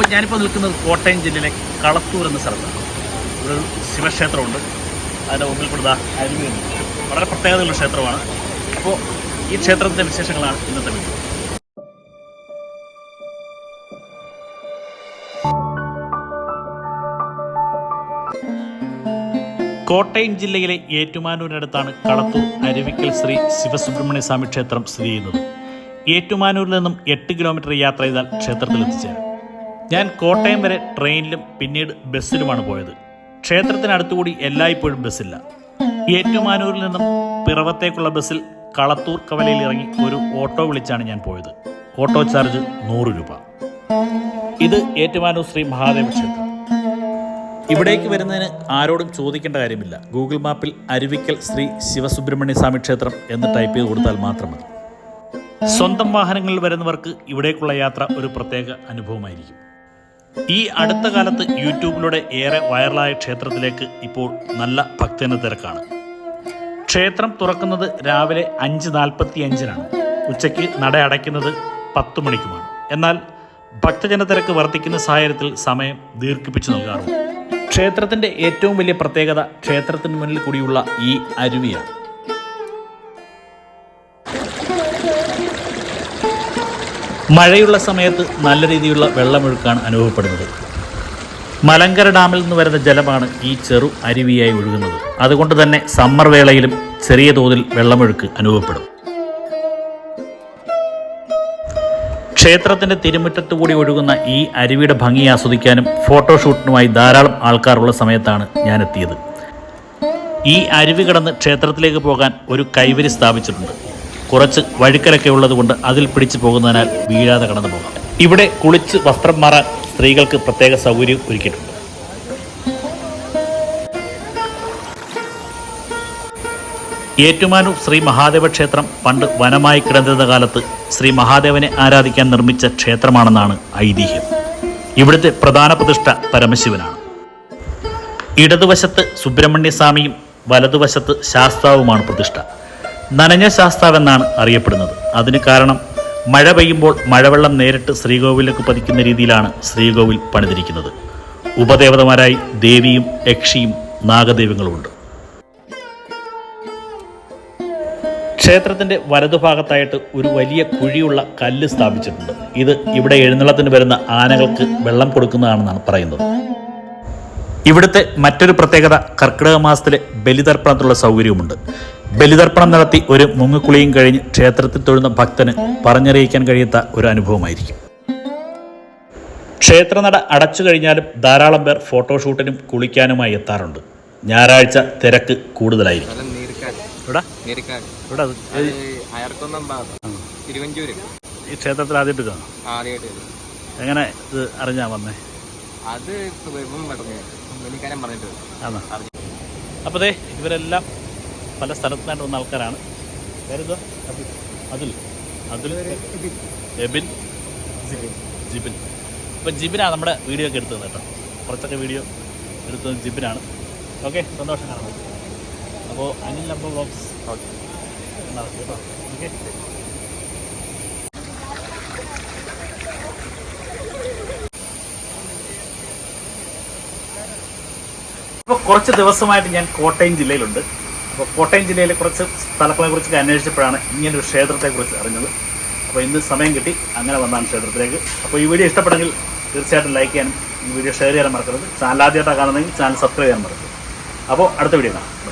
അപ്പോൾ ഞാനിപ്പോൾ നിൽക്കുന്നത് കോട്ടയം ജില്ലയിലെ കളത്തൂർ എന്ന സ്ഥലത്താണ്. ഒരു ശിവക്ഷേത്രമുണ്ട്. അതിന്റെ മുമ്പിൽ കൊടുത്ത അരുവിയുണ്ട് വളരെ പ്രത്യേകതയുള്ള ക്ഷേത്രമാണ്. അപ്പോൾ ഈ ക്ഷേത്രത്തിന്റെ വിശേഷങ്ങളാണ് ഇന്നത്തെ വീഡിയോ. കോട്ടയം ജില്ലയിലെ ഏറ്റുമാനൂരിനടുത്താണ് കളത്തൂർ അരുവിക്കൽ ശ്രീ ശിവസുബ്രഹ്മണ്യ സ്വാമി ക്ഷേത്രം സ്ഥിതി ചെയ്യുന്നത്. ഏറ്റുമാനൂരിൽ നിന്നും എട്ട് കിലോമീറ്റർ യാത്ര ചെയ്താൽ ക്ഷേത്രത്തിൽ എത്തിച്ചേരാം. ഞാൻ കോട്ടയം വരെ ട്രെയിനിലും പിന്നീട് ബസ്സിലുമാണ് പോയത്. ക്ഷേത്രത്തിനടുത്തുകൂടി എല്ലായ്പ്പോഴും ബസ്സില്ല. ഏറ്റുമാനൂരിൽ നിന്നും പിറവത്തേക്കുള്ള ബസ്സിൽ കളത്തൂർ കവലയിൽ ഇറങ്ങി ഒരു ഓട്ടോ വിളിച്ചാണ് ഞാൻ പോയത്. ഓട്ടോ ചാർജ് നൂറ് രൂപ. ഇത് ഏറ്റുമാനൂർ ശ്രീ മഹാദേവ ക്ഷേത്രം. ഇവിടേക്ക് വരുന്നതിന് ആരോടും ചോദിക്കേണ്ട കാര്യമില്ല. ഗൂഗിൾ മാപ്പിൽ അരുവിക്കൽ ശ്രീ ശിവസുബ്രഹ്മണ്യ സ്വാമി ക്ഷേത്രം എന്ന് ടൈപ്പ് ചെയ്ത് കൊടുത്താൽ മാത്രം മതി. സ്വന്തം വാഹനങ്ങളിൽ വരുന്നവർക്ക് ഇവിടേക്കുള്ള യാത്ര ഒരു പ്രത്യേക അനുഭവമായിരിക്കും. ഈ അടുത്ത കാലത്ത് യൂട്യൂബിലൂടെ ഏറെ വൈറലായ ക്ഷേത്രത്തിലേക്ക് ഇപ്പോൾ നല്ല ഭക്തന തിരക്കാണ്. ക്ഷേത്രം തുറക്കുന്നത് രാവിലെ അഞ്ച് നാൽപ്പത്തി അഞ്ചിനാണ് ഉച്ചയ്ക്ക് നട അടയ്ക്കുന്നത് പത്ത് മണിക്കുമാണ്. എന്നാൽ ഭക്തജന തിരക്ക് വർദ്ധിക്കുന്ന സാഹചര്യത്തിൽ സമയം ദീർഘിപ്പിച്ചു നൽകാറുണ്ട്. ക്ഷേത്രത്തിന്റെ ഏറ്റവും വലിയ പ്രത്യേകത ക്ഷേത്രത്തിന് മുന്നിൽ കൂടിയുള്ള ഈ അരുവിയാണ്. മഴയുള്ള സമയത്ത് നല്ല രീതിയിലുള്ള വെള്ളമൊഴുക്കാണ് അനുഭവപ്പെടുന്നത്. മലങ്കര ഡാമിൽ നിന്ന് വരുന്ന ജലമാണ് ഈ ചെറു അരുവിയായി ഒഴുകുന്നത്. അതുകൊണ്ട് തന്നെ സമ്മർ വേളയിലും ചെറിയ തോതിൽ വെള്ളമൊഴുക്ക് അനുഭവപ്പെടും. ക്ഷേത്രത്തിന്റെ തിരുമുറ്റത്തു കൂടി ഒഴുകുന്ന ഈ അരുവിയുടെ ഭംഗി ആസ്വദിക്കാനും ഫോട്ടോഷൂട്ടിനുമായി ധാരാളം ആൾക്കാരുള്ള സമയത്താണ് ഞാൻ എത്തിയത് ഈ അരുവി കടന്ന് ക്ഷേത്രത്തിലേക്ക് പോകാൻ ഒരു കൈവരി സ്ഥാപിച്ചിട്ടുണ്ട്. കുറച്ച് വഴുക്കലൊക്കെ ഉള്ളതുകൊണ്ട് അതിൽ പിടിച്ചു പോകുന്നതിനാൽ വീഴാതെ കടന്നു പോകാം. ഇവിടെ കുളിച്ച് വസ്ത്രം മാറാൻ സ്ത്രീകൾക്ക് പ്രത്യേക സൗകര്യം ഒരുക്കിയിട്ടുണ്ട്. ഏറ്റുമാനൂർ ശ്രീ മഹാദേവ ക്ഷേത്രം പണ്ട് വനമായി കിടന്നിരുന്ന കാലത്ത് ശ്രീ മഹാദേവനെ ആരാധിക്കാൻ നിർമ്മിച്ച ക്ഷേത്രമാണെന്നാണ് ഐതിഹ്യം. ഇവിടുത്തെ പ്രധാന പ്രതിഷ്ഠ പരമശിവനാണ്. ഇടതുവശത്ത് സുബ്രഹ്മണ്യസ്വാമിയും വലതുവശത്ത് ശാസ്താവുമാണ് പ്രതിഷ്ഠ. നനഞ്ഞ ശാസ്താവെന്നാണ് അറിയപ്പെടുന്നത്. അതിന് കാരണം മഴ പെയ്യുമ്പോൾ മഴവെള്ളം നേരിട്ട് ശ്രീകോവിലേക്ക് പതിക്കുന്ന രീതിയിലാണ് ശ്രീകോവിൽ പണിതിരിക്കുന്നത്. ഉപദേവതമാരായി ദേവിയും യക്ഷിയും നാഗദൈവങ്ങളുമുണ്ട്. ക്ഷേത്രത്തിന്റെ വലതുഭാഗത്തായിട്ട് ഒരു വലിയ കുഴിയുള്ള കല്ല് സ്ഥാപിച്ചിട്ടുണ്ട്. ഇത് ഇവിടെ എഴുന്നള്ളത്തിന് വരുന്ന ആനകൾക്ക് വെള്ളം കൊടുക്കുന്നതാണെന്നാണ് പറയുന്നത്. ഇവിടുത്തെ മറ്റൊരു പ്രത്യേകത കർക്കിടക മാസത്തിലെ ബലിതർപ്പണത്തിലുള്ള സൗകര്യവുമുണ്ട്. ബലിതർപ്പണം നടത്തി ഒരു മുങ്ങുക്കുളിയും കഴിഞ്ഞ് ക്ഷേത്രത്തിൽ തൊഴുന്ന ഭക്തന് പറഞ്ഞറിയിക്കാൻ കഴിയാത്ത ഒരു അനുഭവമായിരിക്കും. ക്ഷേത്രനട അടച്ചു കഴിഞ്ഞാലും ധാരാളം പേർ ഫോട്ടോഷൂട്ടിനും കുളിക്കാനുമായി എത്താറുണ്ട്. ഞായറാഴ്ച തിരക്ക് കൂടുതലായിരിക്കും. ഈ ക്ഷേത്രത്തിൽ ആദ്യമായിട്ട് കാണും? എങ്ങനെ ഇത് അറിഞ്ഞാ വന്നേ? അത് പറഞ്ഞിട്ട് ദേ ഇവരെല്ലാം പല സ്ഥലത്തുനിന്നായിട്ട് വന്ന ആൾക്കാരാണ്. പേരെന്തോ അതിൽ. അതുൽ എബിൻ. ജിബിൻ. ഇപ്പം ജിബിനാണ് നമ്മുടെ വീഡിയോ ഒക്കെ എടുത്തത് കേട്ടോ. കുറച്ചൊക്കെ വീഡിയോ എടുത്തത് ജിബിനാണ്. ഓക്കെ സന്തോഷം കാണാം അപ്പോൾ Anil number box okay. Okay അപ്പോൾ കുറച്ച് ദിവസമായിട്ട് ഞാൻ കോട്ടയം ജില്ലയിലുണ്ട്. അപ്പോൾ കോട്ടയം ജില്ലയിലെ കുറച്ച് സ്ഥലങ്ങളെ കുറിച്ച് അന്വേഷിച്ചപ്പോഴാണ് ഇങ്ങനൊരു ക്ഷേത്രത്തെക്കുറിച്ച് അറിഞ്ഞത്. അപ്പോൾ ഇന്ന് സമയം കിട്ടി. അങ്ങനെ വന്നാണ് ക്ഷേത്രത്തിലേക്ക്. അപ്പോൾ ഈ വീഡിയോ ഇഷ്ടപ്പെട്ടെങ്കിൽ തീർച്ചയായിട്ടും ലൈക്ക് ചെയ്യാനും ഈ വീഡിയോ ഷെയർ ചെയ്യാനും മറക്കരുത്. ചാനൽ ആദ്യമായിട്ടാണ് കാണുന്നതെങ്കിൽ ചാനൽ സബ്സ്ക്രൈബ് ചെയ്യാൻ മറക്കരുത്. അപ്പോൾ അടുത്ത വീഡിയോ കാണാം.